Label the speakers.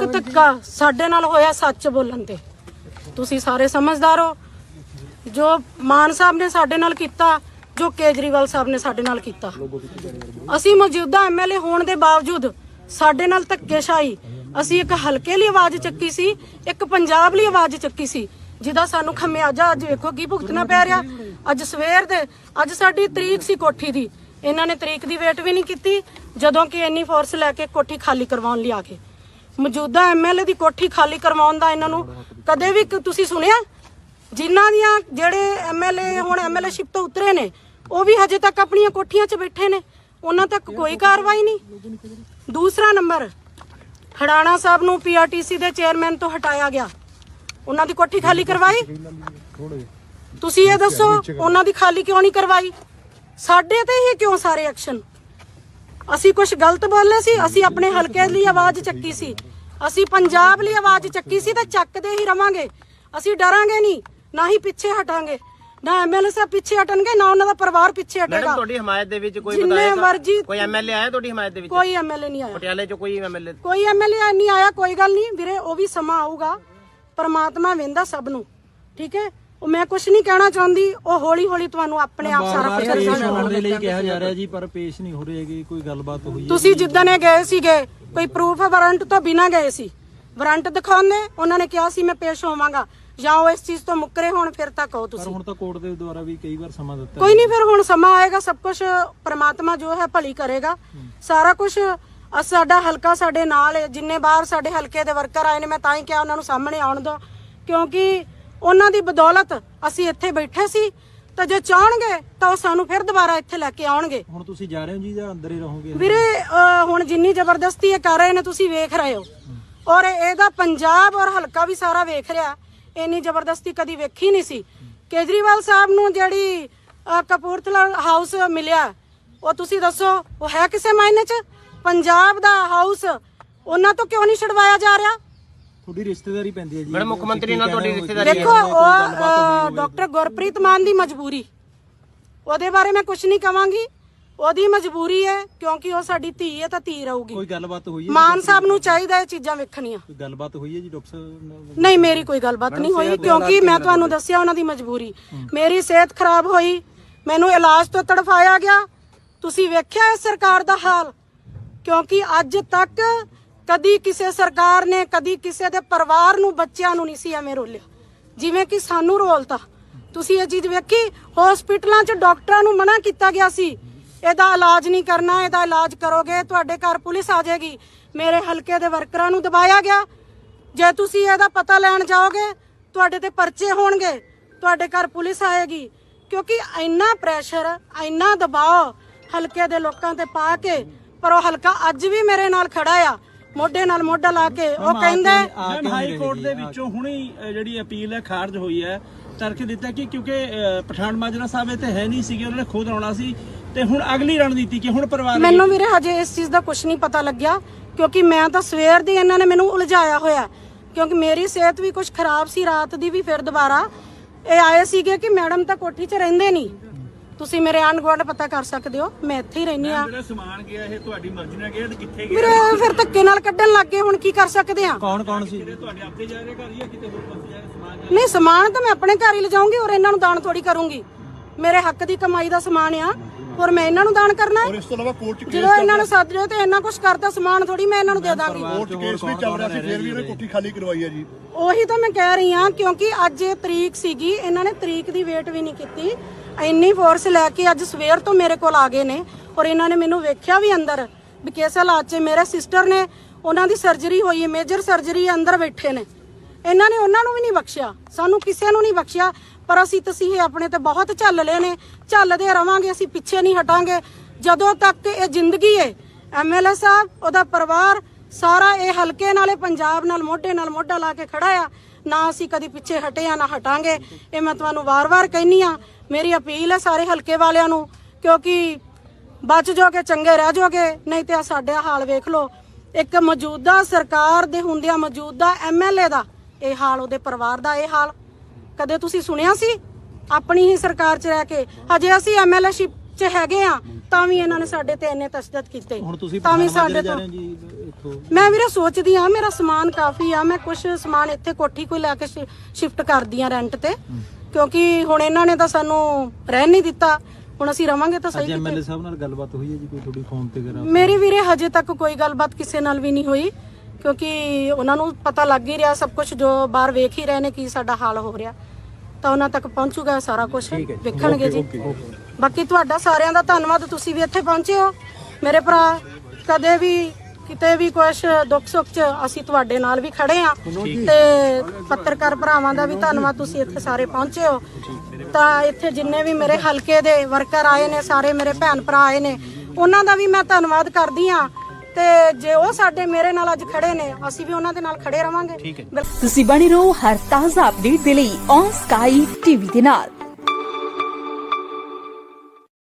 Speaker 1: ਸਮਾਜਿਕ ਧੱਕਾ ਸਾਡੇ ਨਾਲ ਹੋਇਆ ਸੱਚ ਬੋਲਣ ਤੇ। ਤੁਸੀਂ ਸਾਰੇ ਸਮਝਦਾਰ ਹੋ। ਜੋ ਮਾਨ ਸਾਹਿਬ ਨੇ ਸਾਡੇ ਨਾਲ ਕੀਤਾ, ਜੋ ਕੇਜਰੀਵਾਲ ਸਾਹਿਬ ਨੇ ਸਾਡੇ ਨਾਲ ਕੀਤਾ। ਅਸੀਂ ਮੌਜੂਦਾ ਐਮਐਲਏ ਹੋਣ ਦੇ ਬਾਵਜੂਦ ਸਾਡੇ ਨਾਲ ਧੱਕੇਸ਼ਾਹੀ। ਅਸੀਂ ਇੱਕ ਹਲਕੇ ਲਈ ਆਵਾਜ਼ ਚੱਕੀ ਸੀ, ਇੱਕ ਪੰਜਾਬ ਲਈ ਆਵਾਜ਼ ਚੱਕੀ ਸੀ, ਜਿਹਦਾ ਸਾਨੂੰ ਖਮਿਆਜਾ ਅੱਜ ਵੇਖੋ ਕੀ ਭੁਗਤਣਾ ਪੈ ਰਿਹਾ। ਅੱਜ ਸਵੇਰ ਦੇ, ਅੱਜ ਸਾਡੀ ਤਰੀਕ ਸੀ ਕੋਠੀ ਦੀ। ਇਹਨਾਂ ਨੇ ਤਰੀਕ ਦੀ ਵੇਟ ਵੀ ਨਹੀਂ ਕੀਤੀ, ਜਦੋਂ ਕਿ ਇੰਨੀ ਫੋਰਸ ਲੈ ਕੇ ਕੋਠੀ ਖਾਲੀ ਕਰਵਾਉਣ ਲਈ ਆ ਗਏ। ਮੌਜੂਦਾ ਐਮਐਲਏ ਦੀ ਕੋਠੀ ਖਾਲੀ ਕਰਵਾਉਣ ਦਾ ਇਹਨਾਂ ਨੂੰ ਕਦੇ ਵੀ ਤੁਸੀਂ ਸੁਣਿਆ? ਜਿਨ੍ਹਾਂ ਦੀਆਂ ਜਿਹੜੇ ਐਮਐਲਏ ਹੁਣ ਐਮਐਲਏਸ਼ਿਪ ਤੋਂ ਉਤਰੇ ਨੇ, ਉਹ ਵੀ ਹਜੇ ਤੱਕ ਆਪਣੀਆਂ ਕੋਠੀਆਂ 'ਚ ਬੈਠੇ ਨੇ। ਉਹਨਾਂ ਤੱਕ ਕੋਈ ਕਾਰਵਾਈ ਨਹੀਂ। ਦੂਸਰਾ ਨੰਬਰ, ਖੜਾਣਾ ਸਾਹਿਬ ਨੂੰ ਪੀਆਰਟੀਸੀ ਦੇ ਚੇਅਰਮੈਨ ਤੋਂ ਹਟਾਇਆ ਗਿਆ। ਉਹਨਾਂ ਦੀ ਕੋਠੀ ਖਾਲੀ ਕਰਵਾਈ? ਤੁਸੀਂ ਇਹ ਦੱਸੋ, ਉਹਨਾਂ ਦੀ ਖਾਲੀ ਕਿਉਂ ਨਹੀਂ ਕਰਵਾਈ? ਸਾਡੇ ਤੇ ਹੀ ਕਿਉਂ ਸਾਰੇ ਐਕਸ਼ਨ? ਅਸੀਂ ਕੁਝ ਗਲਤ ਬੋਲੇ ਸੀ ਅਸੀਂ ਆਪਣੇ ਹਲਕੇ ਲਈ ਆਵਾਜ਼ ਚੱਕੀ ਸੀ। ਅਸੀਂ ਪੰਜਾਬ ਲਈ ਆਵਾਜ਼ ਚੱਕੀ ਸੀ ਤੇ ਚੱਕਦੇ ਹੀ ਰਵਾਂਗੇ। ਅਸੀਂ ਡਰਾਂਗੇ ਨਹੀਂ ਨਾ ਹੀ ਪਿੱਛੇ ਹਟਾਂਗੇ। ਨਾ ਐਮਐਲਏ ਸਾਹਿਬ ਪਿੱਛੇ ਹਟਣਗੇ ਨਾ ਉਹਨਾਂ ਦਾ ਪਰਿਵਾਰ ਪਿੱਛੇ
Speaker 2: ਮੈਡਮ
Speaker 1: ਹਟੇਗਾ।
Speaker 2: ਤੁਹਾਡੀ ਹਮਾਇਤ ਦੇ ਵਿੱਚ ਕੋਈ
Speaker 1: ਮਰਜ਼ੀ
Speaker 2: ਕੋਈ ਐਮਐਲਏ ਆਇਆ ਤੁਹਾਡੀ ਹਮਾਇਤ ਦੇ ਵਿੱਚ?
Speaker 1: ਕੋਈ ਐਮਐਲਏ ਨਹੀਂ ਆਇਆ।
Speaker 2: ਪਟਿਆਲੇ ਚ ਕੋਈ ਐਮਐਲਏ
Speaker 1: ਕੋਈ ਐਮਐਲਏ ਨਹੀਂ ਆਇਆ ਕੋਈ ਗੱਲ ਨਹੀਂ। ਵੀਰੇ ਉਹ ਵੀ ਸਮਾਂ ਆਊਗਾ। ਪਰਮਾਤਮਾ ਵੇਂਦਾ ਸਭ ਨੂੰ। ਠੀਕ ਹੈ? ਉਹ ਮੈਂ ਕੁਝ ਨਹੀਂ ਕਹਿਣਾ ਚਾਹੁੰਦੀ ਉਹ ਹੌਲੀ ਹੌਲੀ ਤੁਹਾਨੂੰ ਆਪਣੇ ਆਪ ਸਾਰਾ ਕੁਝ
Speaker 3: ਹੋਣ ਦੇ ਲਈ ਕਿਹਾ ਜਾ ਰਿਹਾ ਜੀ ਪਰ ਪੇਸ਼ ਨਹੀਂ ਹੋ ਰਹੇ ਹੈਗੇ ਕੋਈ ਗੱਲਬਾਤ ਹੋਈ
Speaker 1: ਤੁਸੀਂ ਜਿੱਦਣ ਇਹ ਗਏ ਸੀਗੇ ਕੋਈ ਪ੍ਰੂਫ ਵਾਰੰਟ ਤੋਂ ਬਿਨਾ ਗਏ ਸੀ। ਵਾਰੰਟ ਦਿਖਾਉਂਦੇ ਉਹਨਾਂ ਨੇ ਕਿਹਾ ਸੀ ਮੈਂ ਪੇਸ਼ ਹੋਵਾਂਗਾ। ਜਾਂ ਉਹ ਇਸ ਚੀਜ਼ ਤੋਂ ਮੁੱਕਰੇ ਹੋਣ ਫਿਰ ਤਾਂ ਕਹੋ
Speaker 3: ਪਰ
Speaker 1: ਤੁਸੀਂ।
Speaker 3: ਹੁਣ ਤਾਂ ਕੋਰਟ ਦੇ ਦੁਆਰਾ ਵੀ ਕਈ ਵਾਰ ਸਮਾਂ ਦਿੱਤਾ
Speaker 1: ਕੋਈ ਨਹੀਂ ਫਿਰ ਹੁਣ ਸਮਾਂ ਆਏਗਾ ਸਭ ਕੁਝ ਪ੍ਰਮਾਤਮਾ ਜੋ ਹੈ ਭਲੀ ਕਰੇਗਾ। ਸਾਰਾ ਕੁਝ ਸਾਡਾ ਹਲਕਾ ਸਾਡੇ ਨਾਲ ਹੈ ਜਿੰਨੇ ਬਾਹਰ ਸਾਡੇ ਹਲਕੇ ਦੇ ਵਰਕਰ ਆਏ ਨੇ ਮੈਂ ਤਾਂ ਹੀ ਕਿਹਾ ਉਹਨਾਂ ਨੂੰ ਸਾਹਮਣੇ ਆਉਣ ਦਿਓ। ਕਿਉਂਕਿ ਉਹਨਾਂ ਦੀ ਬਦੌਲਤ ਅਸੀਂ ਇੱਥੇ ਬੈਠੇ ਸੀ ਤਾਂ ਜੇ ਚਾਹਣਗੇ ਤਾਂ ਉਹ ਸਾਨੂੰ ਫਿਰ ਦੁਬਾਰਾ ਇੱਥੇ ਲੈ ਕੇ ਆਉਣਗੇ।
Speaker 3: ਹੁਣ ਤੁਸੀਂ ਜਾ ਰਹੇ ਹੋ ਜੀ ਜਾਂ ਅੰਦਰ ਹੀ ਰਹੋਗੇ?
Speaker 1: ਵੀਰੇ ਅਹ ਹੁਣ ਜਿੰਨੀ ਜ਼ਬਰਦਸਤੀ ਇਹ ਕਰ ਰਹੇ ਨੇ ਤੁਸੀਂ ਵੇਖ ਰਹੇ ਹੋ। ਔਰ ਇਹਦਾ ਪੰਜਾਬ ਔਰ ਹਲਕਾ ਵੀ ਸਾਰਾ ਵੇਖ ਰਿਹਾ। ਇੰਨੀ ਜ਼ਬਰਦਸਤੀ ਕਦੀ ਵੇਖੀ ਨਹੀਂ ਸੀ। ਕੇਜਰੀਵਾਲ ਸਾਹਿਬ ਨੂੰ ਜਿਹੜੀ ਅਹ, ਕਪੂਰਥਲਾ ਹਾਊਸ ਮਿਲਿਆ ਉਹ ਤੁਸੀਂ ਦੱਸੋ ਉਹ ਹੈ ਕਿਸੇ ਮਾਇਨੇ 'ਚ? ਪੰਜਾਬ ਦਾ ਹਾਊਸ ਉਹਨਾਂ ਤੋਂ ਕਿਉਂ ਨਹੀਂ ਛਡਵਾਇਆ ਜਾ ਰਿਹਾ?
Speaker 3: ਤੁਹਾਡੀ ਰਿਸ਼ਤੇਦਾਰੀ ਪੈਂਦੀ ਹੈ ਜੀ।
Speaker 2: ਮੈਡਮ ਮੁੱਖ ਮੰਤਰੀ ਨਾਲ ਤੁਹਾਡੀ ਰਿਸ਼ਤੇਦਾਰੀ
Speaker 1: ਦੇਖੋ ਉਹ ਡਾਕਟਰ ਗੁਰਪ੍ਰੀਤ ਮਾਨ ਦੀ ਮਜਬੂਰੀ। ਉਹਦੇ ਬਾਰੇ ਮੈਂ ਕੁਝ ਨਹੀਂ ਕਵਾਂਗੀ। ਉਹਦੀ ਮਜਬੂਰੀ ਹੈ ਕਿਉਂਕਿ ਉਹ ਸਾਡੀ ਧੀ ਹੈ ਤਾਂ ਧੀ ਰਹੂਗੀ।
Speaker 3: ਕੋਈ ਗੱਲਬਾਤ ਹੋਈ ਹੈ
Speaker 1: ਮਾਨ ਸਾਹਿਬ ਨੂੰ ਚਾਹੀਦਾ ਇਹ ਚੀਜ਼ਾਂ ਵੇਖਣੀਆਂ।
Speaker 3: ਕੋਈ ਗੱਲਬਾਤ ਹੋਈ ਹੈ ਜੀ ਡਾਕਟਰ ਸਾਹਿਬ ਨਾਲ?
Speaker 1: ਨਹੀਂ ਮੇਰੀ ਕੋਈ ਗੱਲਬਾਤ ਨਹੀਂ ਹੋਈ ਕਿਉਂਕਿ ਮੈਂ ਤੁਹਾਨੂੰ ਦੱਸਿਆ ਉਹਨਾਂ ਦੀ ਮਜਬੂਰੀ। ਮੇਰੀ ਸਿਹਤ ਖਰਾਬ ਹੋਈ ਮੈਨੂੰ ਇਲਾਜ ਤੋਂ ਤੜਫਾਇਆ ਗਿਆ। ਤੁਸੀਂ ਵੇਖਿਆ ਇਸ ਸਰਕਾਰ ਦਾ ਹਾਲ? ਕਿਉਂਕਿ ਅੱਜ ਤੱਕ ਕਦੀ ਕਿਸੇ ਸਰਕਾਰ ਨੇ, ਕਦੀ ਕਿਸੇ ਦੇ ਪਰਿਵਾਰ ਨੂੰ ਬੱਚਿਆਂ ਨੂੰ ਨਹੀਂ ਸੀ ਐਵੇਂ ਰੋਲਿਆ। ਜਿਵੇਂ ਕਿ ਸਾਨੂੰ ਰੋਲਤਾ। ਤੁਸੀਂ ਇਹ ਚੀਜ਼ ਵੇਖੀ ਹਸਪੀਟਲਾਂ 'ਚ ਡਾਕਟਰਾਂ ਨੂੰ ਮਨਾ ਕੀਤਾ ਗਿਆ ਸੀ। ਇਹਦਾ ਇਲਾਜ ਨਹੀਂ ਕਰਨਾ, ਇਹਦਾ ਇਲਾਜ ਕਰੋਗੇ, ਤੁਹਾਡੇ ਘਰ ਪੁਲਿਸ ਆ ਜਾਏਗੀ। ਮੇਰੇ ਹਲਕੇ ਦੇ ਵਰਕਰਾਂ ਨੂੰ ਦਬਾਇਆ ਗਿਆ। ਜੇ ਤੁਸੀਂ ਇਹਦਾ ਪਤਾ ਲੈਣ ਜਾਓਗੇ, ਤੁਹਾਡੇ ਤੇ ਪਰਚੇ ਹੋਣਗੇ, ਤੁਹਾਡੇ ਘਰ ਪੁਲਿਸ ਆਏਗੀ। ਕਿਉਂਕਿ ਇੰਨਾ ਪ੍ਰੈਸ਼ਰ ਇੰਨਾ ਦਬਾਅ ਹਲਕੇ ਦੇ ਲੋਕਾਂ ਤੇ ਪਾ ਕੇ, ਪਰ ਉਹ ਹਲਕਾ ਅੱਜ ਵੀ ਮੇਰੇ ਨਾਲ ਖੜਾ ਆ। ਮੋਢੇ ਨਾਲ ਮੋਢਾ ਲਾ ਕੇ ਉਹ ਕਹਿੰਦੇ
Speaker 4: ਮੈਮ ਹਾਈ ਕੋਰਟ ਦੇ ਵਿੱਚੋਂ ਹੁਣੀ ਜਿਹੜੀ ਅਪੀਲ ਹੈ ਖਾਰਜ ਹੋਈ ਹੈ। ਤਰਕ ਦਿੱਤਾ ਕਿ ਕਿਉਂਕਿ ਪਠਾਨ ਮਾਜਰਾ ਸਾਹਿਬ ਇੱਥੇ ਹੈ ਨਹੀਂ ਸੀਗੇ ਉਹਨਾਂ ਨੇ ਖੁਦ ਆਉਣਾ ਸੀ ਤੇ ਹੁਣ ਅਗਲੀ ਰਣਨੀਤੀ ਕਿ ਹੁਣ ਪਰਿਵਾਰ
Speaker 1: ਮੈਨੂੰ ਵੀਰੇ ਹਜੇ ਇਸ ਚੀਜ਼ ਦਾ ਕੁਝ ਨਹੀਂ ਪਤਾ ਲੱਗਿਆ ਕਿਉਂਕਿ ਮੈਂ ਤਾਂ ਸਵੇਰ ਦੀ ਇਹਨਾਂ ਨੇ ਮੈਨੂੰ ਉਲਝਾਇਆ ਹੋਇਆ। ਕਿਉਂਕਿ ਮੇਰੀ ਸਿਹਤ ਵੀ ਕੁਝ ਖਰਾਬ ਸੀ ਰਾਤ ਦੀ ਵੀ ਫਿਰ ਦੁਬਾਰਾ। ਇਹ ਆਏ ਸੀਗੇ ਕਿ ਮੈਡਮ ਤਾਂ ਕੋਠੀ 'ਚ ਰਹਿੰਦੇ ਨਹੀਂ। ਤੁਸੀਂ ਮੇਰੇ ਆਂਢ ਗੁਆਂਢ ਪਤਾ ਕਰ ਸਕਦੇ ਹੋ ਮੈਂ ਇੱਥੇ ਹੀ ਰਹਿੰਦੀ ਆ
Speaker 4: ਜਿਹੜਾ ਸਮਾਨ ਗਿਆ ਇਹ ਤੁਹਾਡੀ ਮਰਜ਼ੀ ਨਾਲ ਗਿਆ ਤੇ ਕਿੱਥੇ ਗਿਆ?
Speaker 1: ਵੀਰੇ ਫਿਰ ਧੱਕੇ ਨਾਲ ਕੱਢਣ ਲੱਗ ਗਏ ਹੁਣ ਕੀ ਕਰ ਸਕਦੇ ਆ
Speaker 3: ਕੌਣ ਕੌਣ ਸੀ?
Speaker 4: ਤੁਹਾਡੇ ਆਪਦੇ ਜਾ ਰਹੇ ਘਰ ਜਾਂ ਕਿਤੇ ਹੋਰ ਪਾਸੇ ਜਾ ਰਹੇ ਸਮਾਨ
Speaker 1: ਨਹੀਂ ਸਮਾਨ ਤਾਂ ਮੈਂ ਆਪਣੇ ਘਰ ਹੀ ਲਿਜਾਊਂਗੀ ਔਰ ਇਹਨਾਂ ਨੂੰ ਦਾਨ ਥੋੜੀ ਕਰੂੰਗੀ। ਮੇਰੇ ਹੱਕ ਦੀ ਕਮਾਈ ਦਾ ਸਮਾਨ ਆ ਔਰ ਮੈਂ ਇਹਨਾਂ ਨੂੰ ਦਾਨ ਕਰਨਾ ਹੈ।
Speaker 5: ਇਸ ਤੋਂ ਇਲਾਵਾ ਕੋਰਟ 'ਚ
Speaker 1: ਜਦੋਂ ਇਹਨਾਂ ਨੂੰ ਸੱਦ ਤੇ ਇੰਨਾ ਕੁਝ ਕਰਦਾ ਸਮਾਨ ਥੋੜੀ ਮੈਂ ਇਹਨਾਂ ਨੂੰ ਦੇ ਦਾਂਗੀ।
Speaker 5: ਕੋਰਟ 'ਚ ਕੇਸ ਵੀ ਚੱਲ ਰਿਹਾ ਸੀ ਫਿਰ ਵੀ ਉਹਨੇ ਕੋਠੀ ਖਾਲੀ ਕਰਵਾਈ ਹੈ ਜੀ।
Speaker 1: ਉਹੀ ਤਾਂ ਮੈਂ ਕਹਿ ਰਹੀ ਹਾਂ ਕਿਉਂਕਿ ਅੱਜ ਇਹ ਤਰੀਕ ਸੀਗੀ ਇਹਨਾਂ ਨੇ ਤਰੀਕ ਦੀ ਵੇਟ ਵੀ ਨਹੀਂ ਕੀਤੀ। ਇੰਨੀ ਫੋਰਸ ਲੈ ਕੇ ਅੱਜ ਸਵੇਰ ਤੋਂ ਮੇਰੇ ਕੋਲ ਆ ਗਏ ਨੇ ਔਰ ਇਹਨਾਂ ਨੇ ਮੈਨੂੰ ਵੇਖਿਆ ਵੀ ਅੰਦਰ ਵੀ ਕਿਸ ਹਾਲਾਤ 'ਚ ਮੇਰੇ ਸਿਸਟਰ ਨੇ ਉਹਨਾਂ ਦੀ ਸਰਜਰੀ ਹੋਈ ਹੈ ਮੇਜਰ ਸਰਜਰੀ ਅੰਦਰ ਬੈਠੇ ਨੇ। ਇਹਨਾਂ ਨੇ ਉਹਨਾਂ ਨੂੰ ਵੀ ਨਹੀਂ ਬਖਸ਼ਿਆ, ਸਾਨੂੰ ਕਿਸੇ ਨੂੰ ਨਹੀਂ ਬਖਸ਼ਿਆ, ਪਰ ਅਸੀਂ ਤਸੀਹੇ ਆਪਣੇ ਤੇ ਬਹੁਤ ਝੱਲ ਲਏ ਨੇ, ਝੱਲਦੇ ਰਵਾਂਗੇ, ਅਸੀਂ ਪਿੱਛੇ ਨਹੀਂ ਹਟਾਂਗੇ। ਜਦੋਂ ਤੱਕ ਇਹ ਜ਼ਿੰਦਗੀ ਹੈ ਐਮਐਲਏ ਸਾਹਿਬ, ਉਹਦਾ ਪਰਿਵਾਰ ਸਾਰਾ ਇਹ ਹਲਕੇ ਨਾਲੇ, ਪੰਜਾਬ ਨਾਲ, ਮੋਢੇ ਨਾਲ ਮੋਢਾ ਲਾ ਕੇ ਖੜਾ ਆ। ਨਾ ਅਸੀਂ ਕਦੀ ਪਿੱਛੇ ਹਟੇ ਆ, ਨਾ ਹਟਾਂਗੇ। ਇਹ ਮੈਂ ਤੁਹਾਨੂੰ ਵਾਰ-ਵਾਰ ਕਹਿਨੀ ਆ ਮੇਰੀ ਅਪੀਲ ਹੈ ਸਾਰੇ ਹਲਕੇ ਵਾਲਿਆਂ ਨੂੰ ਕਿਉਂਕਿ ਬਚ ਜਾਓਗੇ ਚੰਗੇ ਰਹਿ ਜਾਓਗੇ ਨਹੀਂ ਤੇ ਆ ਸਾਡੇ ਹਾਲ ਵੇਖ ਲਓ। ਇੱਕ ਮੌਜੂਦਾ ਸਰਕਾਰ ਦੇ ਹੁੰਦਿਆਂ ਮੌਜੂਦਾ ਐਮਐਲਏ ਦਾ ਇਹ ਹਾਲ ਉਹਦੇ ਪਰਿਵਾਰ ਦਾ ਇਹ ਹਾਲ। ਕਦੇ ਤੁਸੀਂ ਸੁਣਿਆ ਸੀ? ਆਪਣੀ ਹੀ ਸਰਕਾਰ 'ਚ ਰਹਿ ਕੇ। ਹਜੇ ਅਸੀਂ ਐਮਐਲਏਸ਼ਿਪ 'ਚ ਹੈਗੇ ਆ ਤਾਂ ਵੀ ਇਹਨਾਂ ਨੇ ਸਾਡੇ ਤੇ ਇੰਨੇ ਤਸ਼ੱਦਦ ਕੀਤੇ।
Speaker 3: ਹੁਣ ਤੁਸੀਂ
Speaker 1: ਤਾਂ ਵੀ ਸਾਡੇ ਤੋਂ ਮੈਂ ਵੀਰੇ ਸੋਚਦੀ ਆ ਮੇਰਾ ਸਮਾਨ ਕਾਫੀ ਆ ਮੈਂ ਕੁਝ ਸਮਾਨ ਇੱਥੇ ਕੋਠੀ ਕੋਈ ਲੈ ਕੇ ਸ਼ਿਫਟ ਕਰਦੀ ਆ ਰੈਂਟ ਤੇ। ਕਿਉਂਕਿ ਹੁਣ ਇਹਨਾਂ ਨੇ ਤਾਂ ਸਾਨੂੰ ਰਹਿਣ ਨਹੀਂ ਦਿੱਤਾ। ਹੁਣ ਅਸੀਂ ਰਵਾਂਗੇ ਤਾਂ ਸਹੀ
Speaker 3: ਅੱਜ ਐਮਐਲਏ ਸਾਹਿਬ ਨਾਲ ਗੱਲਬਾਤ ਹੋਈ ਹੈ ਜੀ? ਕੋਈ ਤੁਹਾਡੀ ਫੋਨ ਤੇ ਕਰਾ
Speaker 1: ਮੇਰੀ ਵੀਰੇ ਹਜੇ ਤੱਕ ਕੋਈ ਗੱਲਬਾਤ ਕਿਸੇ ਨਾਲ ਵੀ ਨਹੀਂ ਹੋਈ ਕਿਉਂਕਿ ਉਹਨਾਂ ਨੂੰ ਪਤਾ ਲੱਗ ਹੀ ਰਿਹਾ ਸਭ ਕੁਝ ਜੋ ਬਾਹਰ ਵੇਖ ਹੀ ਰਹੇ ਨੇ ਕੀ ਸਾਡਾ ਹਾਲ ਹੋ ਰਿਹਾ। ਤਾਂ ਉਹਨਾਂ ਤੱਕ ਪਹੁੰਚੂਗਾ ਸਾਰਾ ਕੁਝ ਵੇਖਣਗੇ ਜੀ। ਬਾਕੀ ਤੁਹਾਡਾ ਸਾਰਿਆਂ ਦਾ ਧੰਨਵਾਦ ਤੁਸੀਂ ਵੀ ਇੱਥੇ ਪਹੁੰਚੇ ਹੋ। ਮੇਰੇ ਭਰਾ ਕਦੇ ਵੀ ਕਿਤੇ ਵੀ ਕੁਛ ਦੁੱਖ ਸੁੱਖ ਚ ਅਸੀਂ ਤੁਹਾਡੇ ਨਾਲ ਵੀ ਖੜੇ ਆ ਤੇ ਪੱਤਰਕਾਰ ਭਰਾਵਾਂ ਦਾ ਵੀ ਧੰਨਵਾਦ ਤੁਸੀਂ ਇੱਥੇ ਸਾਰੇ ਪਹੁੰਚੇ ਹੋ। ਤਾਂ ਇੱਥੇ ਜਿੰਨੇ ਵੀ ਮੇਰੇ ਹਲਕੇ ਦੇ ਵਰਕਰ ਆਏ ਨੇ ਸਾਰੇ ਮੇਰੇ ਭੈਣ ਭਰਾ ਆਏ ਨੇ ਉਹਨਾਂ ਦਾ ਵੀ ਮੈਂ ਧੰਨਵਾਦ ਕਰਦੀ ਆ ਤੇ ਜੇ ਉਹ ਸਾਡੇ ਮੇਰੇ ਨਾਲ ਅੱਜ ਖੜੇ ਨੇ ਅਸੀਂ ਵੀ ਉਹਨਾਂ ਦੇ ਨਾਲ ਖੜੇ ਰਵਾਂਗੇ।
Speaker 6: ਤੁਸੀਂ ਬਣੇ ਰਹੋ ਹਰ ਤਾਜ਼ਾ ਅਪਡੇਟ ਦੇ ਲਈ ਔਨ ਸਕਾਈ ਟੀਵੀ ਦੇ ਨਾਲ।